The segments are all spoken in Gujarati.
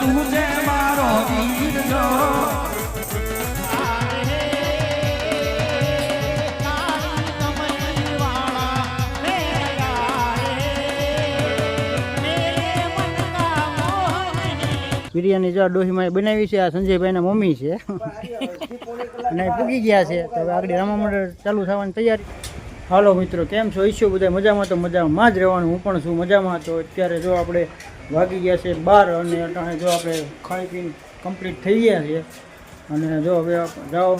તું છે મારો વીર બિરયાની જો ડોહીમાં બનાવી છે, આ સંજયભાઈના મમ્મી છે. અને પૂગી ગયા છે, તો હવે આગળ રમવા મંડળ ચાલુ થવાની તૈયારી. હાલો મિત્રો, કેમ છો? ઈચ્છો બધા મજામાં, તો મજામાં. જ રહેવાનું, હું પણ છું મજામાં. તો અત્યારે જો આપણે વાગી ગયા છે બાર અને અટાણે જો આપણે ખાઈ પીને કમ્પ્લીટ થઈ ગયા છે અને જો હવે જાઓ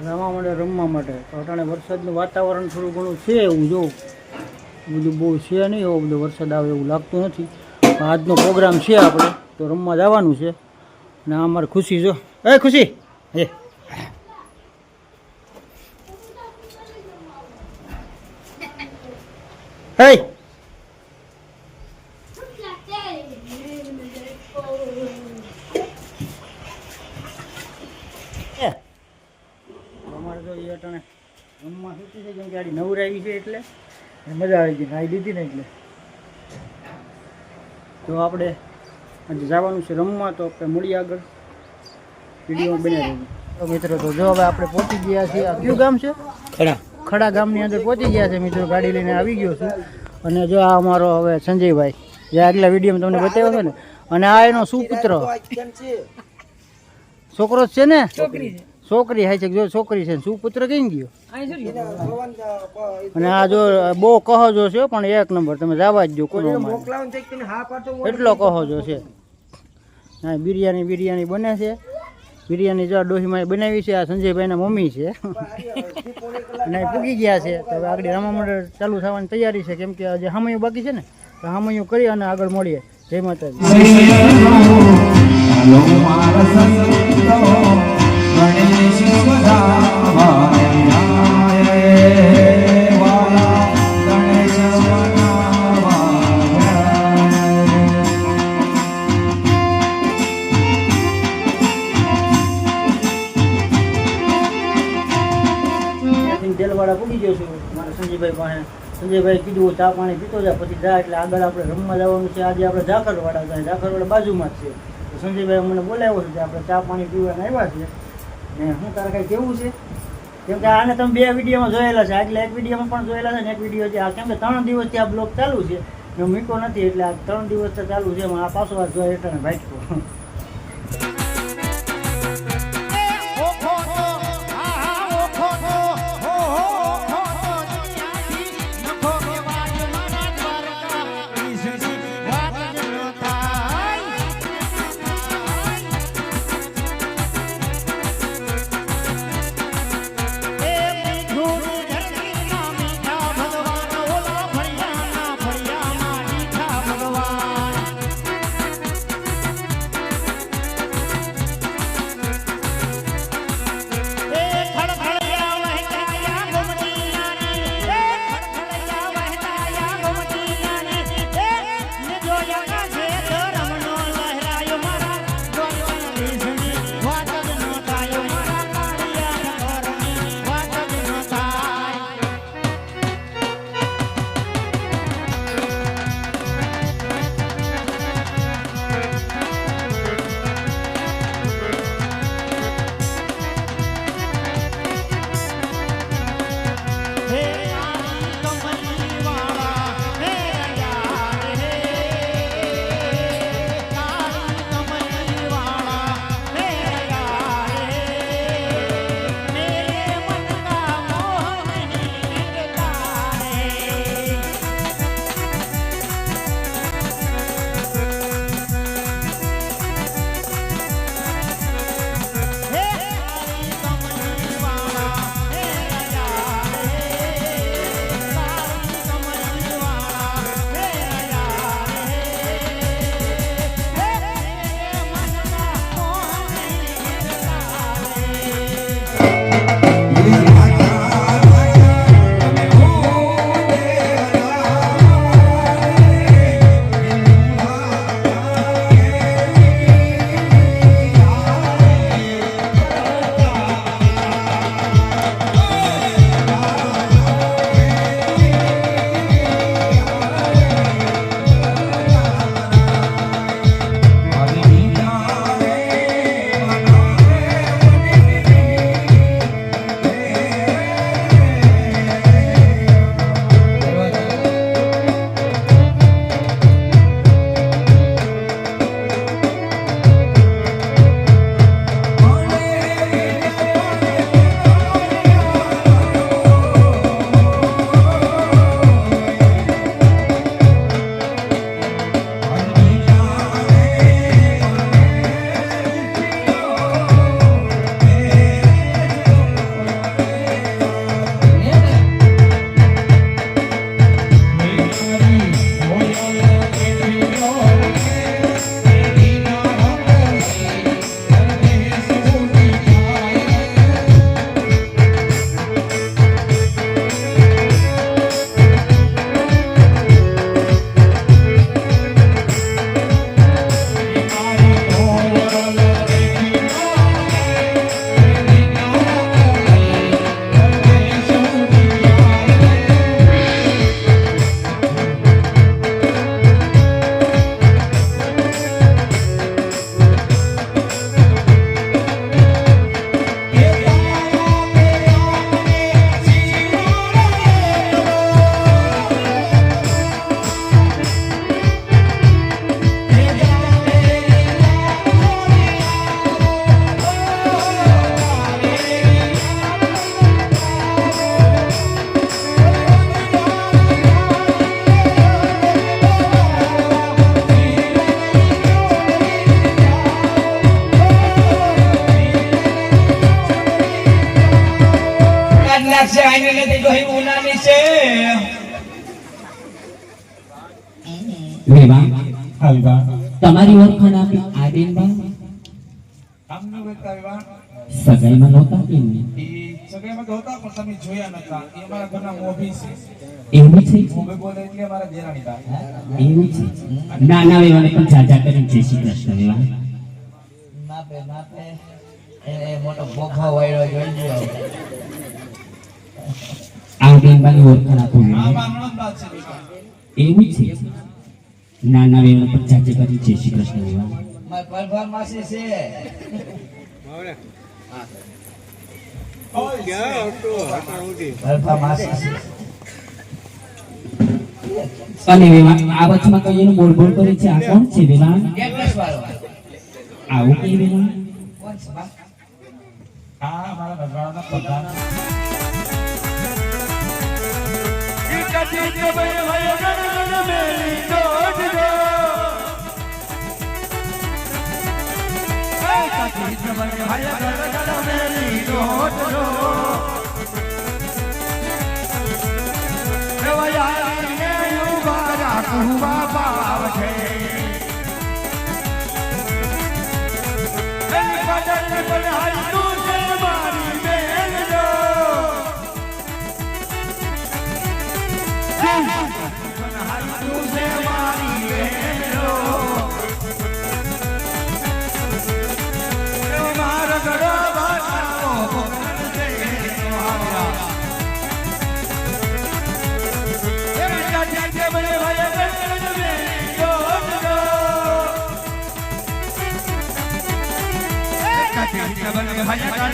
રમવા માટે રમવા માટે. તો અટાણે વરસાદનું વાતાવરણ થોડું ઘણું છે એવું જો. બધું બહુ છે નહીં એવો બધો વરસાદ આવે એવું લાગતું નથી. આજનો પ્રોગ્રામ છે આપણે, તો રમવા જવાનું છે. ને અમારી ખુશી જો. એ ખુશી એ હે એ. અમારે તો એ અટાણે રમવા સૂચી છે કેમ કે આડી નવરાવી છે એટલે ને મજા આવી ગઈ નાહી લીધી ને એટલે. તો આપણે આજે જવાનું છે રમવા તો આપણે મળીએ આગળ. વીડિયો બનાવી તો મિત્રો તો જો હવે આપણે પહોંચી ગયા છીએ. આ કયું ગામ છે? ખડા. ખડા ગામની અંદર પહોંચી ગયા છે મિત્રો ગાડી લઈને આવી ગયો છું. અને જો આ અમારો હવે સંજયભાઈ જે આગલા વિડીયોમાં તમને બતાવ્યો છે ને અને આ એનો સુપુત્ર. છોકરો જ છે ને? છોકરી હાય છે જો છોકરી છે શું પુત્ર કઈ ગયો. અને આ જો બહુ કહો જો છે પણ એક નંબર તમે જવા જ જો કોઈ એટલો કહો જો છે હા બિરયાની બિરયાની બને છે. બિરયાની જો ડોહીમાં બનાવી છે આ સંજયભાઈના મમ્મી છે. અને પૂગી ગયા છે. તો હવે આગળ રમવા મંડળ ચાલુ થવાની તૈયારી છે કેમ કે આજે હામયું બાકી છે ને તો હામયું કરી અને આગળ મળીએ. જય માતાજી. તેલવાળા પૂગી ગયો છું. મારા સંજયભાઈ પાસે. સંજયભાઈ કીધું ચા પાણી પીતો જાય પછી જા, એટલે આગળ આપણે રમવા જવાનું છે. આજે આપણે ઝાકરવાડા જાય ઝાકરવાડા બાજુમાં જ છે. સંજયભાઈ અમને બોલાવ્યો છે આપણે ચા પાણી પીવાના આવ્યા છે ને હું તારે કાંઈ કેવું છે? કેમ કે આને તમે બે વિડીયોમાં જોયેલા છે એટલે એક વિડીયોમાં પણ જોયેલા છે ને એક વીડિયો છે. આ કેમ કે ત્રણ દિવસથી આ બ્લોક ચાલુ છે. મેં મૂક્યો નથી એટલે આ ત્રણ દિવસ તો ચાલુ છે આ પાછો વાર જોયા એટલે ભાઈ કાંઈ નથી ડોહી ઉનાની છે. વેવા હલવા તમારી ઓળખાણ આપી આર્યન બા? આમનું વેતા વિવાહ સગાઈમાં નહોતા કેમ સગાઈમાં તો હતા પણ તમે જોયા નતા. એ અમારા ઘરના મોભી છે. એવું છે? મોભી બોલે એટલે અમારા દેરાણી થાય એવું છે? નાના વેવાને પણ જાજા કરીને જય શ્રી કૃષ્ણ વેવા નાપે નાપે એને મોટો બોખો વાયડો જોઈ લ્યો. વેવા. આમાં નણંદબા છે બેટા એવું છે નાના વેવાને પચાસ કરીને જય શ્રી કૃષ્ણ મારી અને વેવા આ વચમાં કઈ એનું બોલ બોલ કરે છે આ કોણ છે વેવા કેટલસ વાળો આવું કઈ વેવા કોણ છે બા?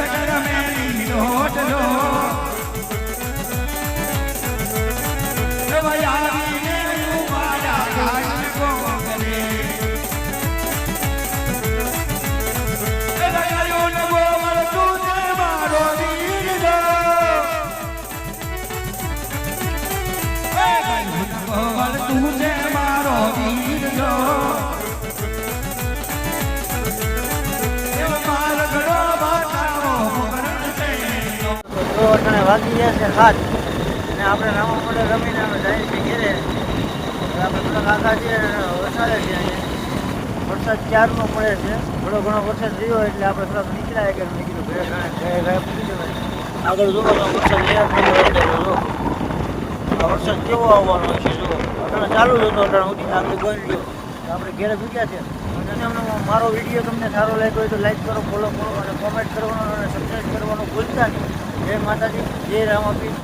આ અમારા નગરાના પ્રધાન તો વાગી ગયા છે સાત અને આપણે રામા માટે રમીને અમે જાય છે ઘેરે. આપણે બધા કાકા છે વરસાદે છે અહીંયા. વરસાદ ચારનો પડે છે? થોડો ઘણો વરસાદ રહ્યો એટલે આપણે થોડાક નીકળ્યા કે મેં કીધું ઘરે આગળ જોવો તો વરસાદ લેર થયો એટલે જો આ વરસાદ કેવો આવવાનો છે જો અટાણે ચાલુ જ હતો, અટાણે ઉઠી આગળ ગઈ રહ્યો. આપણે ઘેરે ભૂગ્યા છે. અમને મારો વીડિયો તમને સારો લાગ્યો હોય તો લાઈક કરો ફોલો કરો અને કોમેન્ટ કરવાનો અને સબસ્ક્રાઈબ કરવાનું ભૂલતા નહીં. જય માતાજી જય રામાપીર